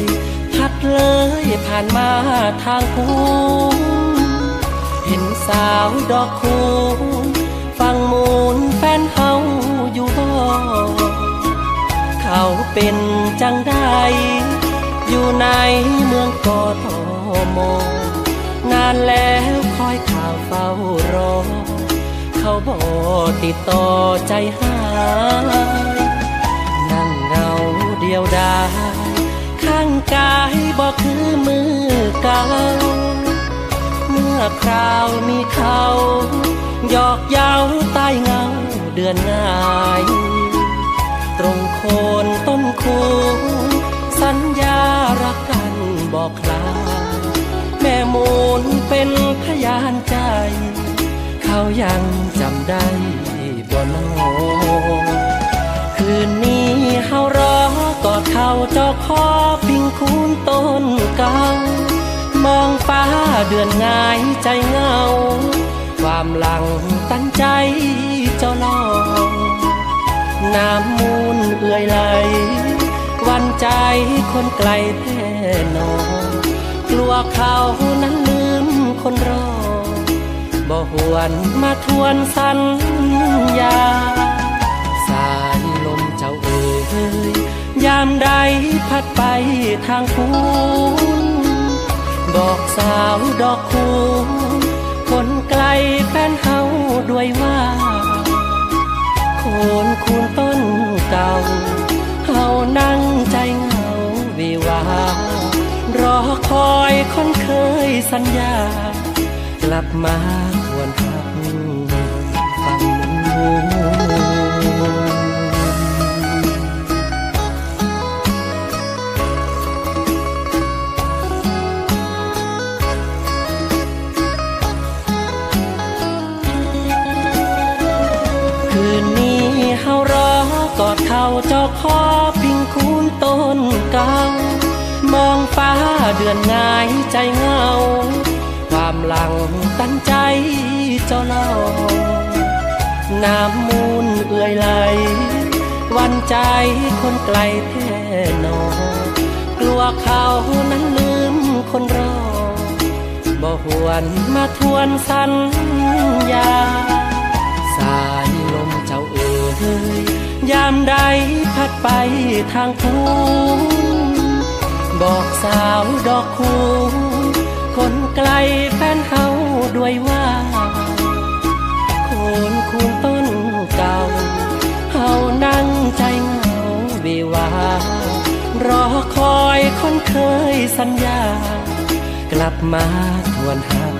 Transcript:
ยพัดเลยผ่านมาทางคุ้งเห็นสาวดอกคูฟังมูลแฟนเฮาอยู่บ่เขาเป็นจังได้อยู่ในเมืองกอทมนานแล้วคอยข่าวเฝ้ารอ เขาบอกติดต่อใจหายนั่งเงาเดียวดายางกายบอกคือมือเก่าเมื่อคราวมีเขาหยอกเย้าใต้เงาเดือนง่ายตรงโคนต้นคูสัญญารักกันบอกคลาแม่มูลเป็นพยานใจ เขายังจำได้บ่นอ จอคอพิงคูนต้นเก่ามองฟ้าเดือนง่ายใจเงา ความหลังตั้งใจเจ้าลองน้ำมูลเอื่อยไหล วันใจคนไกลแท่นอนกลัวเขานั้นลืมคนรอบ่หวนมาทวนสัญญาามใดพัดไปทางคูนบอกสาวดอกคูนคนไกลแฟนเฮาด้วยว่าโคนคูนต้นเก่าเฮานั่งใจเหงาวิวารอคอยคนเคยสัญญากลับมาควรหัก คืนนี้เฮารอกอดเขาเจ้าคอพิงคูนต้นเก่ามองฟ้าเดือนงายใจเหงา ความหลังตั้งใจเจ้าเล่าน้ำมูลเอื่อยไหล วันใจคนไกลแท่นอกลัวเขานั้นลืมคนรอบ่หวนมาทวนสัญญาสายลมเจ้า เอ๋ยามใดพัดไปทางคูบอกสาวดอกคูคนไกลแฟนเฮาด้วยว่าโคนคูนต้นเก่าเฮานั่งใจเหงาวิวารอคอยคนเคยสัญญากลับมาทวนหัก